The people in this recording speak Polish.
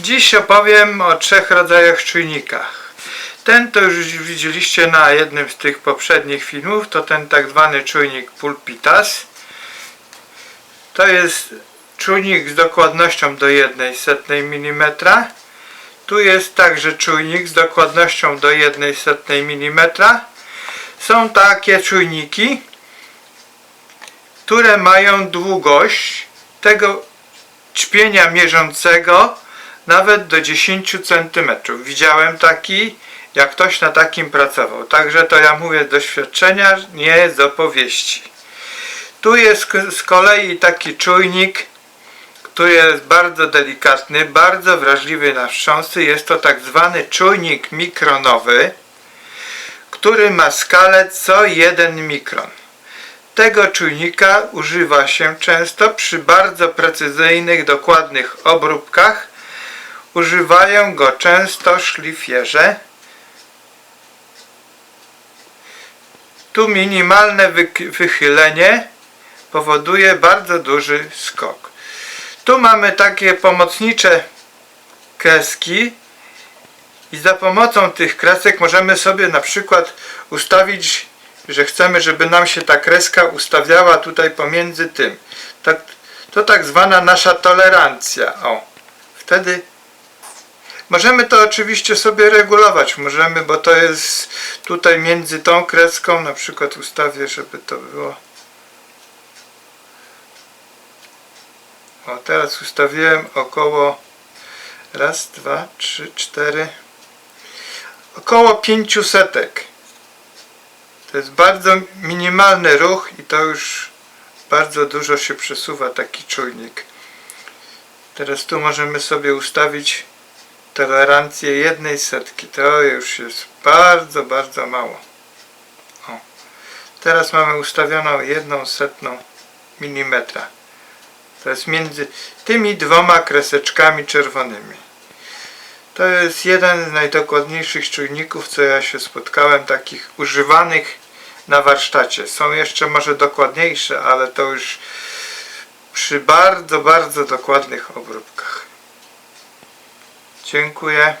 Dziś opowiem o trzech rodzajach czujnikach. Ten to już widzieliście na jednym z tych poprzednich filmów, to ten tak zwany czujnik Pulpitas. To jest czujnik z dokładnością do 1 setnej mm. Tu jest także czujnik z dokładnością do 1 setnej mm. Są takie czujniki, które mają długość tego ćpienia mierzącego nawet do 10 cm. Widziałem taki, jak ktoś na takim pracował. Także to ja mówię z doświadczenia, nie z opowieści. Tu jest z kolei taki czujnik, który jest bardzo delikatny, bardzo wrażliwy na wstrząsy. Jest to tak zwany czujnik mikronowy, który ma skalę co 1 mikron. Tego czujnika używa się często przy bardzo precyzyjnych, dokładnych obróbkach. Używają go często szlifierze. Tu minimalne wychylenie powoduje bardzo duży skok. Tu mamy takie pomocnicze kreski i za pomocą tych kresek możemy sobie na przykład ustawić, że chcemy, żeby nam się ta kreska ustawiała tutaj pomiędzy tym. Tak, to tak zwana nasza tolerancja. O, wtedy możemy to oczywiście sobie regulować. Możemy, bo to jest tutaj między tą kreską, na przykład ustawię, żeby to było. O, teraz ustawiłem około raz, dwa, trzy, cztery około 500 setek. To jest bardzo minimalny ruch i to już bardzo dużo się przesuwa taki czujnik. Teraz tu możemy sobie ustawić tolerancję jednej setki. To już jest bardzo, bardzo mało. O. Teraz mamy ustawioną jedną setną milimetra. To jest między tymi dwoma kreseczkami czerwonymi. To jest jeden z najdokładniejszych czujników, co ja się spotkałem, takich używanych na warsztacie. Są jeszcze może dokładniejsze, ale to już przy bardzo, bardzo dokładnych obróbkach. Dziękuję.